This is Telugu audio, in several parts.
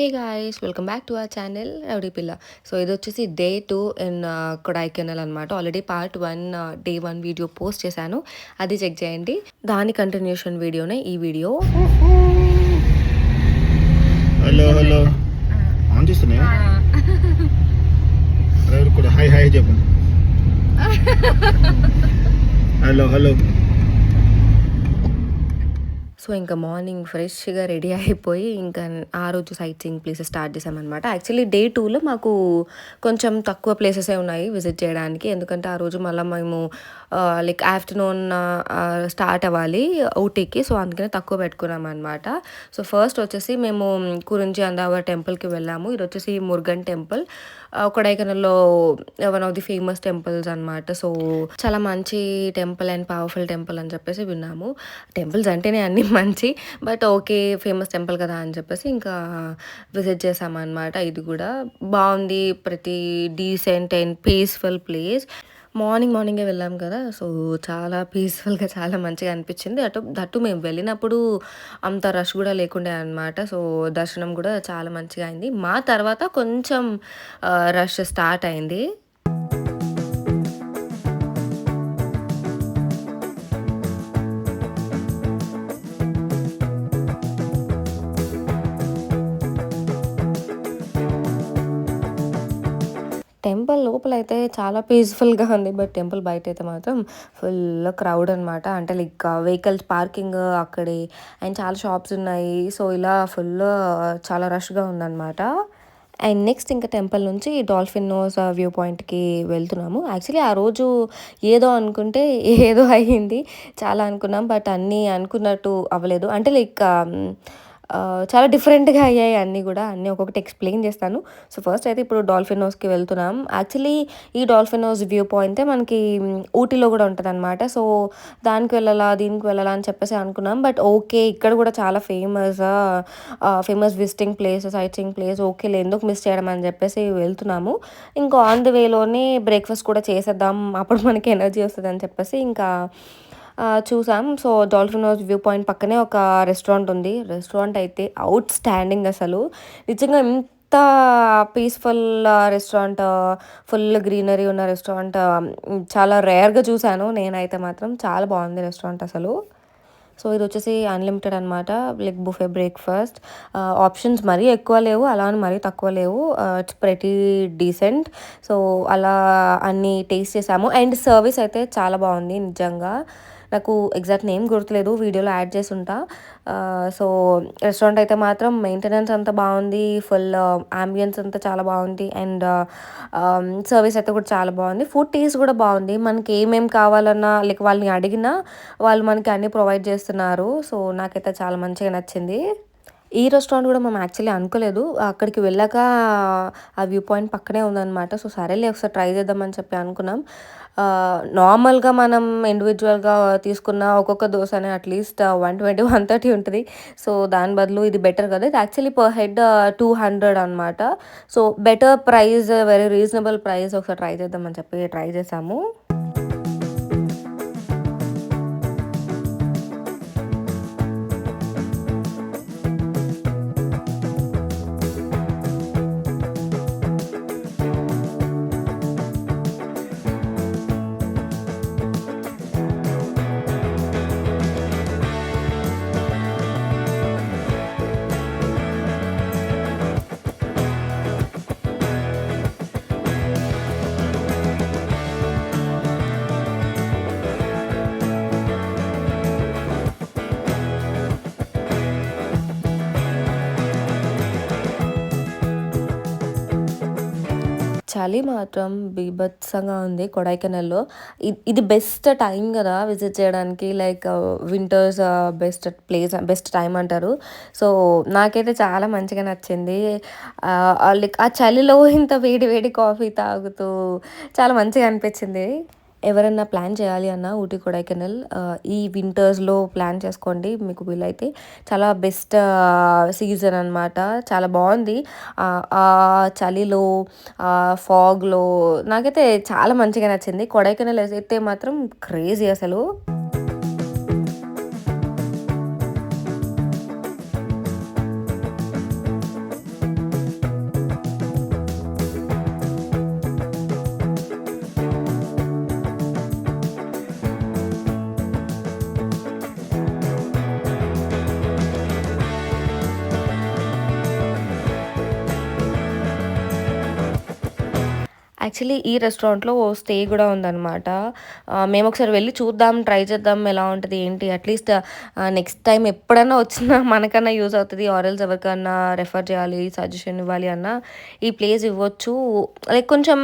Hey guys welcome back to our channel rowdy పిల్ల. సో ఇది వచ్చేసి డే టూ ఇన్ కొడైకెనల్ అనమాట already part one day one video post చేశాను. అది చెక్ చేయండి. దాని కంటిన్యూషన్ వీడియోనే ఈ వీడియో హలో హలో ఆన్ చేస్తున్నాయా? డ్రైవర్ కూడా? హాయ్ హాయ్ చెప్పండి. హలో హలో సో ఇంకా మార్నింగ్ ఫ్రెష్గా రెడీ అయిపోయి ఇంకా ఆ రోజు సైట్ సీయింగ్ ప్లేసెస్ స్టార్ట్ చేసామన్నమాట యాక్చువల్లీ డే టూలో మాకు కొంచెం తక్కువ ప్లేసెసే ఉన్నాయి విజిట్ చేయడానికి. ఎందుకంటే ఆ రోజు మళ్ళీ మేము లైక్ ఆఫ్టర్నూన్ స్టార్ట్ అవ్వాలి ఊటీకి. సో అందుకనే తక్కువ పెట్టుకున్నాం అనమాట సో ఫస్ట్ వచ్చేసి మేము కురించి అందావర్ టెంపుల్కి వెళ్ళాము. ఇది వచ్చేసి Murugan temple. కొడైకెనాల్లో one of the famous temples అనమాట సో చాలా మంచి టెంపుల్ అండ్ పవర్ఫుల్ టెంపుల్ అని చెప్పేసి విన్నాము. టెంపుల్స్ అంటేనే అన్ని మంచి బట్ ఓకే ఫేమస్ టెంపుల్ కదా అని చెప్పేసి ఇంకా విజిట్ చేసామన్నమాట. ఇది కూడా బాగుంది ప్రతి decent and peaceful place. Morning మార్నింగే వెళ్ళాం కదా. సో చాలా పీస్ఫుల్గా చాలా మంచిగా అనిపించింది. అటు దట్టు మేము వెళ్ళినప్పుడు అంత రష్ కూడా లేకుండే అనమాట సో దర్శనం కూడా చాలా మంచిగా అయింది. మా తర్వాత కొంచెం రష్ స్టార్ట్ అయింది. టెంపుల్ లోపల అయితే చాలా పీస్ఫుల్గా ఉంది. బట్ టెంపుల్ బయట అయితే మాత్రం ఫుల్ క్రౌడ్ అనమాట అంటే లైక్ వెహికల్స్ పార్కింగ్ అక్కడే. అండ్ చాలా షాప్స్ ఉన్నాయి. సో ఇలా ఫుల్ చాలా రష్గా ఉందన్నమాట. అండ్ నెక్స్ట్ ఇంకా టెంపుల్ నుంచి డాల్ఫిన్ నోస్ వ్యూ పాయింట్కి వెళ్తున్నాము. యాక్చువల్లీ ఆ రోజు ఏదో అనుకుంటే ఏదో అయ్యింది. చాలా అనుకున్నాం. బట్ అన్నీ అనుకున్నట్టు అవ్వలేదు. అంటే లైక్ చాలా డిఫరెంట్గా అయ్యాయి అన్నీ కూడా. అన్నీ ఒక్కొక్కటి ఎక్స్ప్లెయిన్ చేస్తాను. సో ఫస్ట్ అయితే ఇప్పుడు డాల్ఫినోస్కి వెళ్తున్నాం. యాక్చువల్లీ ఈ డాల్ఫినోస్ వ్యూ పాయింటే మనకి ఊటీలో కూడా ఉంటుంది అనమాట సో దానికి వెళ్ళాలా దీనికి వెళ్ళాలా అని చెప్పేసి అనుకున్నాం. బట్ ఓకే ఇక్కడ కూడా చాలా famous famous visiting place sightseeing place okay ఎందుకు మిస్ చేయడం అని చెప్పేసి వెళ్తున్నాము. ఇంకా ఆన్ ది వేలోనే బ్రేక్ఫాస్ట్ కూడా చేసేద్దాం. అప్పుడు మనకి ఎనర్జీ వస్తుంది అని చెప్పేసి ఇంకా చూసాం. So dolphin house view point పక్కనే ఒక రెస్టారెంట్ ఉంది. రెస్టారెంట్ అయితే అవుట్ స్టాండింగ్ అసలు. నిజంగా ఎంత పీస్ఫుల్ రెస్టారెంట్ ఫుల్ గ్రీనరీ ఉన్న రెస్టారెంట్ చాలా రేర్గా చూశాను నేనైతే మాత్రం. చాలా బాగుంది రెస్టారెంట్ అసలు. సో ఇది వచ్చేసి అన్లిమిటెడ్ అనమాట లైక్ బుఫే బ్రేక్ఫాస్ట్ ఆప్షన్స్ మరీ ఎక్కువ లేవు. అలా అని మరీ తక్కువ లేవు. ఇట్స్ ప్రతి డీసెంట్ సో అలా అన్నీ టేస్ట్ చేసాము. అండ్ సర్వీస్ అయితే చాలా బాగుంది నిజంగా. నాకు ఎగ్జాక్ట్ నేమ్ గుర్తులేదు వీడియోలో యాడ్ చేసి ఉంటా. సో రెస్టారెంట్ అయితే మాత్రం మెయింటెనెన్స్ అంతా బాగుంది ఫుల్ అంబియన్స్ అంతా చాలా బాగుంది అండ్ సర్వీస్ అయితే కూడా చాలా బాగుంది. ఫుడ్ టేస్ట్ కూడా బాగుంది. మనకి ఏమేమి కావాలన్నా లైక్ వాళ్ళని అడిగినా వాళ్ళు మనకి అన్నీ ప్రొవైడ్ చేస్తున్నారు. సో నాకైతే చాలా మంచిగా నచ్చింది. ఈ రెస్టారెంట్ కూడా మేము యాక్చువల్లీ అనుకోలేదు. అక్కడికి వెళ్ళాక ఆ వ్యూ పాయింట్ పక్కనే ఉందన్నమాట. సో సరేలే ఒకసారి ట్రై చేద్దామని చెప్పి అనుకున్నాం. నార్మల్గా మనం ఇండివిజువల్గా తీసుకున్న ఒక్కొక్క దోశ అనే at least one twenty one thirty ఉంటుంది. సో దాని బదులు ఇది బెటర్ కదా. ఇది actually per head two hundred అనమాట so better price very reasonable price ఒకసారి ట్రై చేద్దామని చెప్పి ట్రై చేసాము. చలి మాత్రం బీభత్సంగా ఉంది కొడైకెనాల్లో. ఇది బెస్ట్ టైం కదా విజిట్ చేయడానికి like winters best place best time అంటారు. సో నాకైతే చాలా మంచిగా నచ్చింది. లైక్ ఆ చలిలో ఇంత వేడి వేడి కాఫీ తాగుతూ చాలా మంచిగా అనిపించింది. ఎవరన్నా ప్లాన్ చేయాలి అన్నా ఊటీ కొడైకెనల్ ఈ వింటర్స్లో ప్లాన్ చేసుకోండి. మీకు వీలైతే చాలా బెస్ట్ సీజన్ అనమాట చాలా బాగుంది. ఆ చలిలో ఫాగ్లో నాకైతే చాలా మంచిగా నచ్చింది. కొడైకెనల్ అయితే మాత్రం క్రేజీ అసలు. యాక్చువల్లీ ఈ రెస్టారెంట్లో స్టే కూడా ఉందన్నమాట. మేము ఒకసారి వెళ్ళి చూద్దాం ట్రై చేద్దాం ఎలా ఉంటుంది ఏంటి? అట్లీస్ట్ నెక్స్ట్ టైం ఎప్పుడన్నా వచ్చినా మనకన్నా యూజ్ అవుతుంది. ఆరల్స్ ఎవరికన్నా రెఫర్ చేయాలి సజెషన్ ఇవ్వాలి అన్న ఈ ప్లేస్ ఇవ్వచ్చు. లైక్ కొంచెం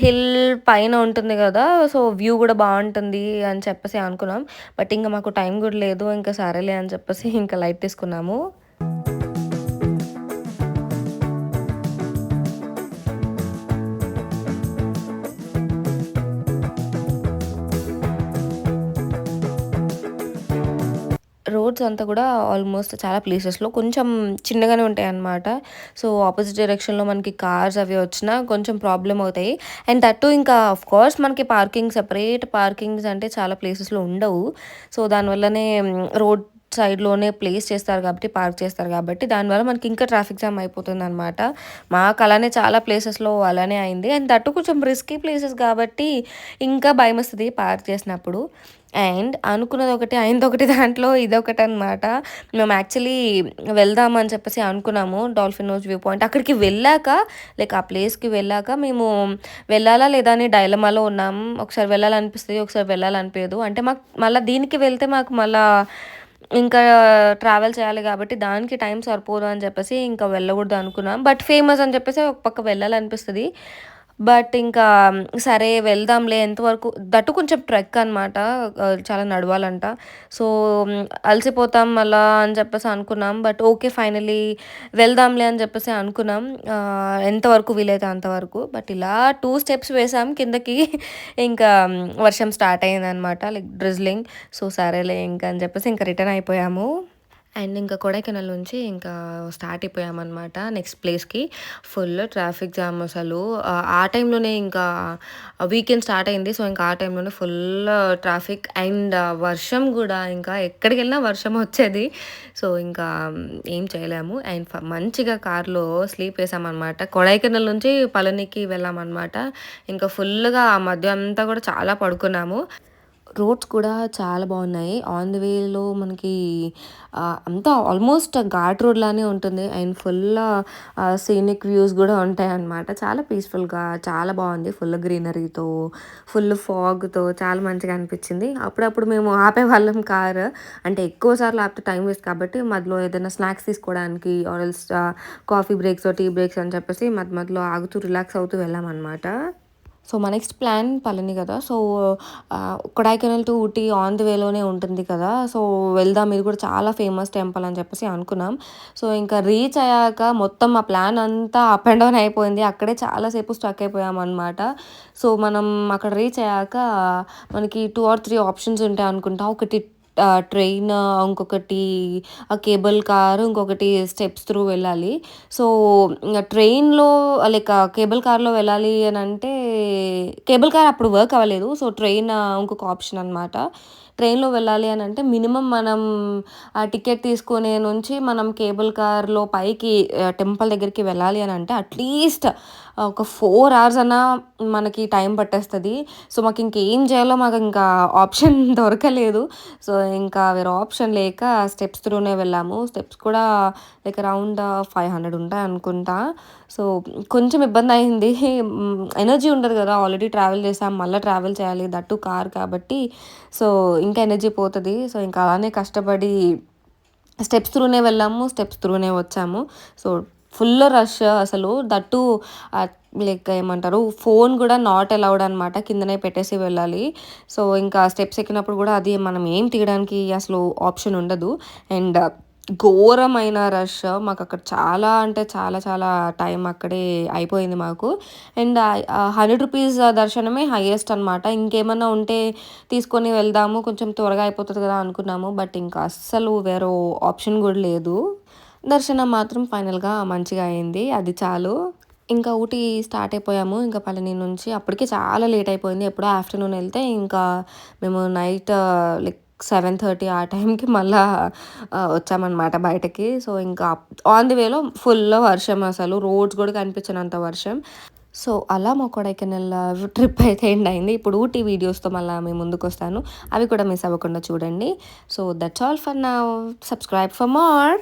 హిల్ పైన ఉంటుంది కదా సో వ్యూ కూడా బాగుంటుంది అని చెప్పేసి అనుకున్నాం. బట్ ఇంకా మాకు టైం కూడా లేదు ఇంకా సరేలే అని చెప్పేసి ఇంకా లైట్ తీసుకున్నాము. రోడ్స్ అంతా కూడా ఆల్మోస్ట్ చాలా ప్లేసెస్లో కొంచెం చిన్నగానే ఉంటాయి అన్నమాట సో ఆపోజిట్ డైరెక్షన్లో మనకి కార్స్ అవి వచ్చినా కొంచెం ప్రాబ్లం అవుతాయి. అండ్ దట్టు ఇంకా ఆఫ్ కోర్స్ మనకి పార్కింగ్ సెపరేట్ పార్కింగ్స్ అంటే చాలా ప్లేసెస్లో ఉండవు. సో దానివల్లనే రోడ్ సైడ్లోనే ప్లేస్ చేస్తారు కాబట్టి పార్క్ చేస్తారు కాబట్టి దానివల్ల మనకి ఇంకా ట్రాఫిక్ జామ్ అయిపోతుంది అనమాట మాకు అలానే చాలా ప్లేసెస్లో అలానే అయింది. అండ్ దట్టు కొంచెం రిస్కీ ప్లేసెస్ కాబట్టి ఇంకా భయం వస్తుంది పార్క్ చేసినప్పుడు. అండ్ అనుకున్నది ఒకటి అయింది ఒకటి దాంట్లో ఇదొకటి అనమాట మేము యాక్చువల్లీ వెళ్దామని చెప్పేసి అనుకున్నాము. డాల్ఫిన్ నోజ్ వ్యూ పాయింట్ అక్కడికి వెళ్ళాక లైక్ ఆ ప్లేస్కి వెళ్ళాక మేము వెళ్ళాలా లేదా అని డైలమాలో ఉన్నాం. ఒకసారి వెళ్ళాలనిపిస్తుంది ఒకసారి వెళ్ళాలనిపించదు అంటే మాకు మళ్ళీ దీనికి వెళ్తే మాకు మళ్ళీ ఇంకా ట్రావెల్ చేయాలి కాబట్టి దానికి టైం సరిపోదు అని చెప్పేసి ఇంకా వెళ్ళకూడదు అనుకున్నాం. బట్ ఫేమస్ అని చెప్పేసి ఒక పక్క వెళ్ళాలనిపిస్తుంది. బట్ ఇంకా సరే వెళ్దాంలే ఎంతవరకు దట్టు కొంచెం ట్రెక్ అనమాట చాలా నడవాలంట. సో అలసిపోతాం మళ్ళా అని చెప్పేసి అనుకున్నాం. బట్ ఓకే ఫైనలీ వెళ్దాంలే అని చెప్పేసి అనుకున్నాం. ఎంతవరకు వీలైతే అంతవరకు. బట్ ఇలా టూ స్టెప్స్ వేసాం. కిందకి ఇంకా వర్షం స్టార్ట్ అయిందనమాట లైక్ డ్రిజ్లింగ్. సో సరేలే ఇంకా అని చెప్పేసి ఇంకా రిటర్న్ అయిపోయాము. అండ్ ఇంకా కొడైకెనాల్ నుంచి ఇంకా స్టార్ట్ అయిపోయామన్నమాట నెక్స్ట్ ప్లేస్కి. ఫుల్ ట్రాఫిక్ జామ్ అసలు. ఆ, టైంలోనే ఇంకా వీకెండ్ స్టార్ట్ అయింది. సో ఇంకా ఆ టైంలోనే ఫుల్ ట్రాఫిక్ అండ్ వర్షం కూడా ఇంకా ఎక్కడికి వెళ్ళినా వర్షం వచ్చేది. సో ఇంకా ఏం చేయలేము. అండ్ మంచిగా కార్లో స్లీప్ వేసామన్నమాట. కొడైకెనాల్ నుంచి పళనికి వెళ్ళామన్నమాట. ఇంకా ఫుల్గా ఆ మధ్య అంతా కూడా చాలా పడుకున్నాము. రోడ్స్ కూడా చాలా బాగున్నాయి. ఆన్ ది వేలో మనకి అంతా ఆల్మోస్ట్ ఘాట్ రోడ్ లానే ఉంటుంది. అండ్ ఫుల్ సీనిక్ వ్యూస్ కూడా ఉంటాయి అన్నమాట. చాలా పీస్ఫుల్గా చాలా బాగుంది. ఫుల్ గ్రీనరీతో ఫుల్ ఫాగ్తో చాలా మంచిగా అనిపించింది. అప్పుడప్పుడు మేము ఆపేవాళ్ళం కార్. అంటే ఎక్కువ సార్లు ఆపితే టైం వేస్ట్ కాబట్టి మధ్యలో ఏదైనా స్నాక్స్ తీసుకోవడానికి ఆర్ఎల్స్ కాఫీ బ్రేక్స్ టీ బ్రేక్స్ అని చెప్పేసి మధ్య మధ్యలో ఆగుతూ రిలాక్స్ అవుతూ వెళ్ళామన్నమాట. సో మా నెక్స్ట్ ప్లాన్ పళని కదా. So Kodaikanal to Ooty on the వేలోనే ఉంటుంది కదా. సో వెళ్దాం. ఇది కూడా చాలా ఫేమస్ టెంపుల్ అని చెప్పేసి అనుకున్నాం. సో ఇంకా రీచ్ అయ్యాక మొత్తం మా ప్లాన్ అంతా అప్ అండ్ డౌన్ అయిపోయింది. అక్కడే చాలాసేపు స్టక్ అయిపోయాం అనమాట సో మనం అక్కడ రీచ్ అయ్యాక మనకి టూ ఆర్ త్రీ ఆప్షన్స్ ఉంటాయి అనుకుంటా. ఒకటి ట్రైన్ ఇంకొకటి కేబుల్ కార్ ఇంకొకటి స్టెప్స్ త్రూ వెళ్ళాలి. సో ఇంకా ట్రైన్లో లైక్ కేబుల్ కార్లో వెళ్ళాలి అని అంటే కేబుల్ కార్ అప్పుడు వర్క్ అవ్వలేదు. సో ట్రైన్ ఇంకొక ఆప్షన్ అనమాట ట్రైన్లో వెళ్ళాలి అని అంటే మినిమం మనం ఆ టికెట్ తీసుకునే నుంచి మనం కేబుల్ కార్లో పైకి టెంపుల్ దగ్గరికి వెళ్ళాలి అని అంటే అట్లీస్ట్ ఒక ఫోర్ అవర్స్ అన్నా మనకి టైం పట్టేస్తుంది. సో మాకు ఇంకేం చేయాలో మాకు ఇంకా ఆప్షన్ దొరకలేదు. సో ఇంకా వేరే ఆప్షన్ లేక స్టెప్స్ త్రూనే వెళ్ళాము. స్టెప్స్ కూడా లైక్ అరౌండ్ ఫైవ్ హండ్రెడ్ ఉంటాయి అనుకుంటా. సో కొంచెం ఇబ్బంది అయింది. ఎనర్జీ ఉండదు కదా. ఆల్రెడీ ట్రావెల్ చేసాం. మళ్ళీ ట్రావెల్ చేయాలి. దట్టు కార్ కాబట్టి. సో ఇంకా ఎనర్జీ పోతుంది. సో ఇంకా అలానే కష్టపడి స్టెప్స్ త్రూనే వెళ్ళాము. స్టెప్స్ త్రూనే వచ్చాము. సో ఫుల్ రష్ అసలు. దట్టు లైక్ ఏమంటారు ఫోన్ కూడా నాట్ అలౌడ్ అనమాట కిందనే పెట్టేసి వెళ్ళాలి. సో ఇంకా స్టెప్స్ ఎక్కినప్పుడు కూడా అది మనం ఏం తీయడానికి అసలు ఆప్షన్ ఉండదు. అండ్ ఘోరమైన రష్ మాకు అక్కడ చాలా అంటే చాలా చాలా టైం అక్కడే అయిపోయింది మాకు. అండ్ హండ్రెడ్ రూపీస్ దర్శనమే హైయెస్ట్ అనమాట ఇంకేమన్నా ఉంటే తీసుకొని వెళ్దాము కొంచెం త్వరగా అయిపోతుంది కదా అనుకున్నాము. బట్ ఇంకా అస్సలు వేరే ఆప్షన్ కూడా లేదు. దర్శనం మాత్రం ఫైనల్గా మంచిగా అయింది. అది చాలు. ఇంకా ఊటీ స్టార్ట్ అయిపోయాము. ఇంకా పళని నుంచి అప్పటికే చాలా లేట్ అయిపోయింది. ఎప్పుడో ఆఫ్టర్నూన్ వెళ్తే ఇంకా మేము నైట్ లైక్ సెవెన్ థర్టీ ఆ టైంకి మళ్ళా వచ్చామన్నమాట బయటకి. సో ఇంకా ఆన్ ది వేలో ఫుల్ వర్షం అసలు. రోడ్స్ కూడా కనిపించినంత వర్షం. సో అలా మా కొడైకెనాల్ ట్రిప్ అయితే ఎండ్ అయింది. ఇప్పుడు ఊటీ వీడియోస్తో మళ్ళీ మేము ముందుకు వస్తాను. అవి కూడా మిస్ అవ్వకుండా చూడండి. సో దట్స్ ఆల్ ఫర్ నా సబ్స్క్రైబ్ ఫర్ మోర్